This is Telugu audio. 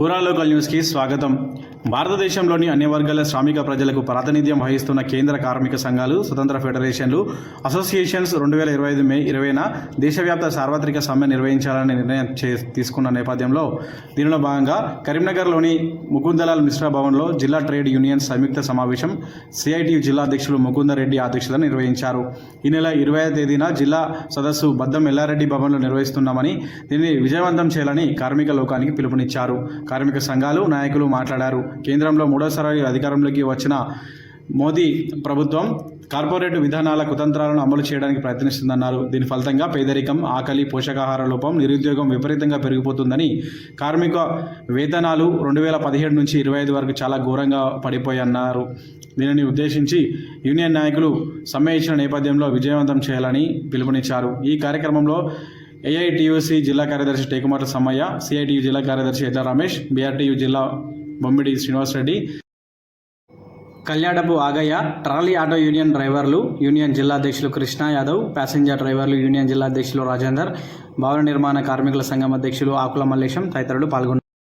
పురాలోకల్ న్యూస్కి స్వాగతం. భారతదేశంలోని అన్ని వర్గాల శ్రామిక ప్రజలకు ప్రాతినిధ్యం వహిస్తున్న కేంద్ర కార్మిక సంఘాలు స్వతంత్ర ఫెడరేషన్లు అసోసియేషన్స్ రెండు వేల ఇరవై ఐదు మే ఇరవైన దేశవ్యాప్త సార్వత్రిక సమ్మె నిర్వహించాలని నిర్ణయం చే తీసుకున్న నేపథ్యంలో దీనిలో భాగంగా కరీంనగర్లోని ముకుందలాల్ మిశ్రా భవన్లో జిల్లా ట్రేడ్ యూనియన్ సంయుక్త సమావేశం సిఐటియు జిల్లా అధ్యక్షులు ముకుందరెడ్డి అధ్యక్షతన నిర్వహించారు. ఈ నెల ఇరవై తేదీన జిల్లా సదస్సు బద్దం ఎల్లారెడ్డి భవన్లో నిర్వహిస్తున్నామని దీన్ని విజయవంతం చేయాలని కార్మిక లోకానికి పిలుపునిచ్చారు. కార్మిక సంఘాలు నాయకులు మాట్లాడారు. కేంద్రంలో మూడోసారి అధికారంలోకి వచ్చిన మోదీ ప్రభుత్వం కార్పొరేట్ విధానాల కుతంత్రాలను అమలు చేయడానికి ప్రయత్నిస్తుందన్నారు. దీని ఫలితంగా పేదరికం ఆకలి పోషకాహార లోపం నిరుద్యోగం విపరీతంగా పెరిగిపోతుందని కార్మిక వేతనాలు రెండు వేల పదిహేడు నుంచి ఇరవై ఐదు వరకు చాలా ఘోరంగా పడిపోయన్నారు. దీనిని ఉద్దేశించి యూనియన్ నాయకులు సమ్మె ఇచ్చిన నేపథ్యంలో విజయవంతం చేయాలని పిలుపునిచ్చారు. ఈ కార్యక్రమంలో ఏఐటియుసి జిల్లా కార్యదర్శి టేకుమాట సమ్మయ్య సిఐటియు జిల్లా కార్యదర్శి ఎడ్ల రమేష్ బీఆర్టీయు జిల్లా Bommidi Srinivasareddy Kalyanapu Agayya trolley auto union డ్రైవర్లు యూనియన్ జిల్లా అధ్యక్షులు కృష్ణ యాదవ్ ప్యాసింజర్ డ్రైవర్లు యూనియన్ జిల్లా అధ్యక్షులు రాజేందర్ భవన నిర్మాణ కార్మికుల సంఘం అధ్యక్షులు ఆకుల మల్లేశం తదితరులు పాల్గొన్నారు.